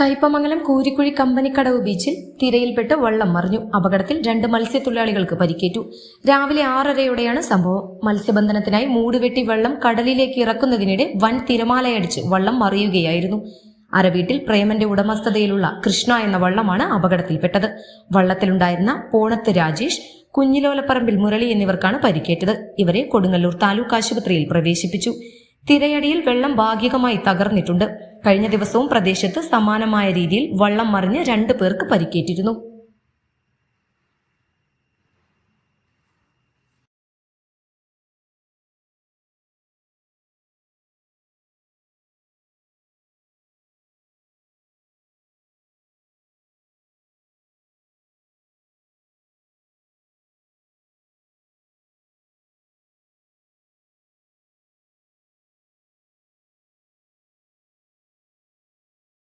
കയ്പമംഗലം കൂരിക്കുഴി കമ്പനിക്കടവ് ബീച്ചിൽ തിരയിൽപ്പെട്ട് വള്ളം മറിഞ്ഞു. അപകടത്തിൽ രണ്ട് മത്സ്യത്തൊഴിലാളികൾക്ക് പരിക്കേറ്റു. രാവിലെ ആറരയോടെയാണ് സംഭവം. മത്സ്യബന്ധനത്തിനായി മൂടുവെട്ടി വള്ളം കടലിലേക്ക് ഇറക്കുന്നതിനിടെ വൻ തിരമാലയടിച്ച് വള്ളം മറിയുകയായിരുന്നു. അരവീട്ടിൽ പ്രേമന്റെ ഉടമസ്ഥതയിലുള്ള കൃഷ്ണ എന്ന വള്ളമാണ് അപകടത്തിൽപ്പെട്ടത്. വള്ളത്തിലുണ്ടായിരുന്ന പോണത്ത് രാജേഷ് കുഞ്ഞിലോലപ്പറമ്പിൽ മുരളി എന്നിവർക്കാണ് പരിക്കേറ്റത്. ഇവരെ കൊടുങ്ങല്ലൂർ താലൂക്ക് ആശുപത്രിയിൽ പ്രവേശിപ്പിച്ചു. തിരയടിയിൽ വെള്ളം ഭാഗികമായി തകർന്നിട്ടുണ്ട്. കഴിഞ്ഞ ദിവസവും പ്രദേശത്ത് സമാനമായ രീതിയിൽ വള്ളം മറിഞ്ഞ് രണ്ടു പേർക്ക് പരിക്കേറ്റിരുന്നു.